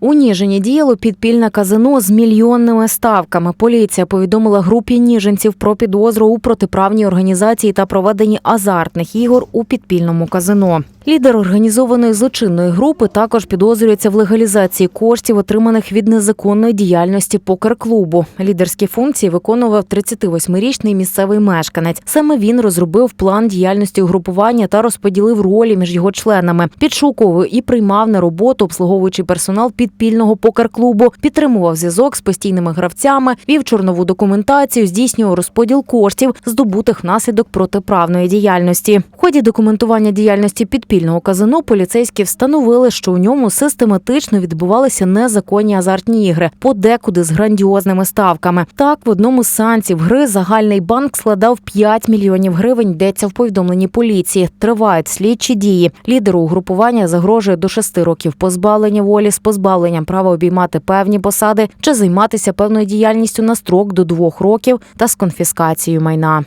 У Ніжині діяло підпільне казино з мільйонними ставками. Поліція повідомила групі ніженців про підозру у протиправній організації та проведенні азартних ігор у підпільному казино. Лідер організованої злочинної групи також підозрюється в легалізації коштів, отриманих від незаконної діяльності покер-клубу. Лідерські функції виконував 38-річний місцевий мешканець. Саме він розробив план діяльності угрупування та розподілив ролі між його членами. Підшуковував і приймав на роботу обслуговуючий персонал підпільного покер-клубу, підтримував зв'язок з постійними гравцями, вів чорнову документацію, здійснював розподіл коштів, здобутих внаслідок протиправної діяльності. В ході документування діяльності підпільного казино поліцейські встановили, що у ньому систематично відбувалися незаконні азартні ігри, подекуди з грандіозними ставками. Так, в одному з санців гри загальний банк складав 5 мільйонів гривень. Йдеться в повідомленні поліції. Тривають слідчі дії. Лідеру угрупування загрожує до 6 років позбавлення волі з позбавленням права обіймати певні посади чи займатися певною діяльністю на строк до двох років та з конфіскацією майна.